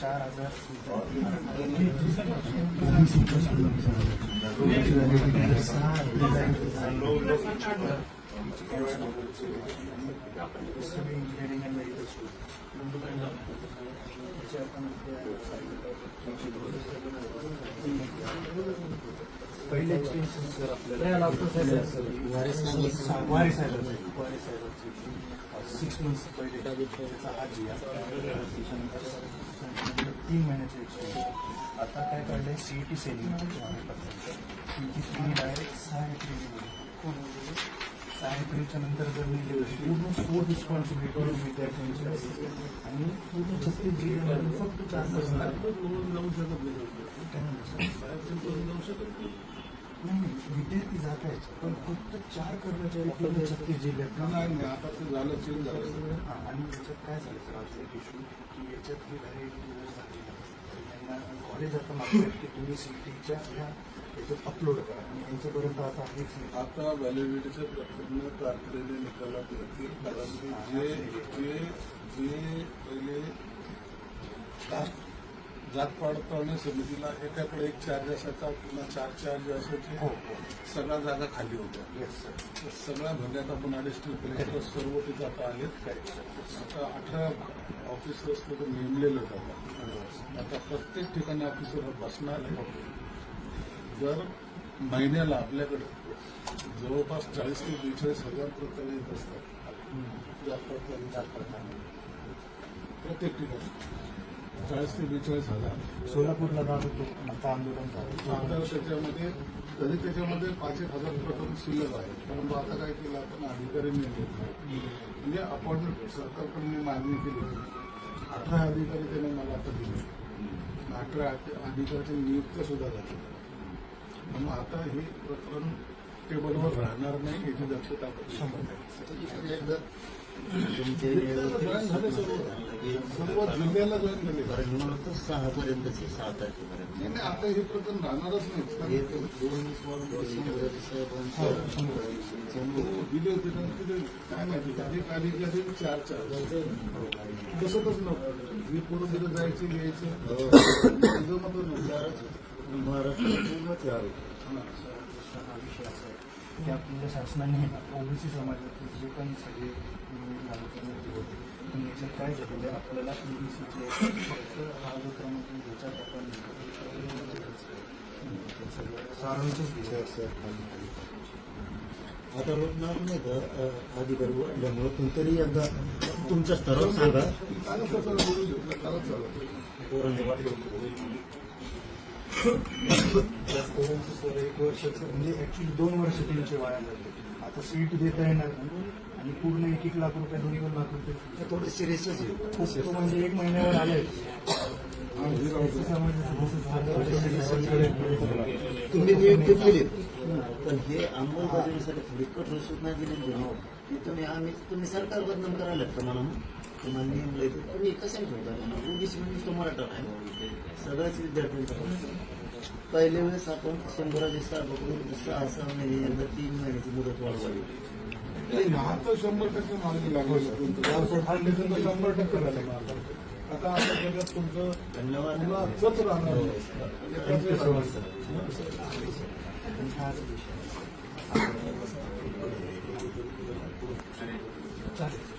चार हजार engineering and medical पहिले एक्सपिरियन्स सर आपल्याला. वारी साहेब वारी साहेब वारी साहेब सिक्स मंथ्स पहिले. आजी तीन महिन्याचे एक्सपिरियन्स आता काय काढलंय? C E T selling C T selling direct सहा एप्रिल एप्रिलच्या नंतर जर मी गेलो पूर्ण स्पोर्ट रिस्पॉन्सिबिलिटी विद्यार्थ्यांची आणि पूर्ण छत्तीस जिल्ह्यामध्ये फक्त चार नाही नाही, विद्यार्थी जात आहेत पण फक्त चार कर्मचारी पूर्ण छत्तीस जिल्ह्यात नाही नाही आता झालं चेंज झालं. आणि याच्यात काय झालं सर इश्यू की याच्यात ही व्हॅलिडिटी दिवस झाली. त्यांना कॉलेज आता मागतात की तुम्ही सीटीच्या ह्या याच्यात अपलोड करा. आणि यांच्यापर्यंत आता हेच आता व्हॅलिडिटीच्या प्रक्रियेने तारखेने निकालात येतील कारण की जे जे जे पहिले जात पडताळणी समितीला एकाकडे एक चार्ज असायचा पुन्हा चार चार्ज असायचे. हो हो. सगळ्या जागा खाली होत्या. येस सर सगळ्या भरण्यात आपण ॲडिशनल कलेक्टर सर्व तिथं आता आलेत. करेक्ट सर आता अठरा ऑफिसर्स नेमलेले होतात आता प्रत्येक ठिकाणी ऑफिसर बसणार आहे दर महिन्याला आपल्याकडे जवळपास चाळीस ते बेचाळीस हजार प्रकरणे येत असतात प्रत्येक ठिकाणी. चाळीस ते बेचाळीस हजार. सोलापूरला आता आंदोलन झालं. आता त्याच्यामध्ये तरी त्याच्यामध्ये पाच एक हजार प्रकरण शिल्लक आहे परंतु आता काय केलं आपण अधिकारी नेमले म्हणजे आपण सरकारकडून मी मागणी केली. होती. अठरा अधिकारी त्याने मला आता दिले. अठरा अधिकाऱ्याची नियुक्त सुद्धा झाली. म्हणून आता हे प्रकरण टेबलवर राहणार नाही याची दक्षता सर्व. जिल्ह्याला जॉईन झाले. सहा पर्यंतच आहे सहा तारखेपर्यंत. नाही आता हे प्रकरण राहणारच नाही. दोन साहेबांचं हो, दिले होते ना तिथे काय माहिती अधिक अधिकारी चार चार. तसंच नव्हतं. मी पूर्ण तिथे जायचे घ्यायचे नव्हतं महाराष्ट्र पूर्ण चार हा विषय असा आहे की आपल्या शासनाने ओबीसी समाजातील जे काही सगळे निवडून आलोचना होते पण याच्यात काय झालेलं आहे आपल्याला ओबीसीचे फक्त हा जो क्रमांक दिलं आता रोजनाथ नाही का वाढल्यामुळे तुम्ही तरी एकदा तुमच्या स्तरावर सांगा वाटलं सर एक वर्षाचं म्हणजे ऍक्च्युली दोन वर्ष त्यांचे वाया झाले आता सीट देता येणार नाही. आणि पूर्ण एक एक लाख रुपये दोन दोन लाख रुपये. थोडं सिरियसच आहे. म्हणजे एक महिन्यावर आले. तुम्ही नियुक्ती केली पण हे अंमलबजावणीसाठी थोडी कठोर सूचना दिली की तुम्ही आम्ही तुम्ही सरकार बदनाम करायला लागतं म्हणून तुम्हाला नेमलंय तर तुम्ही कशाला ठेवता? ओबीसी म्हणजे तो मराठा आहे. सगळ्याच विद्यार्थ्यांचा पहिल्या वेळेस आपण शंभराचे सहा पकडून सहा सहा महिने एकदा तीन महिन्याची मुदत वाढवावी. शंभर टक्के मागणी तर शंभर टक्के झालं. आता आता जगात तुमचं. एकाच राहणार. चालेल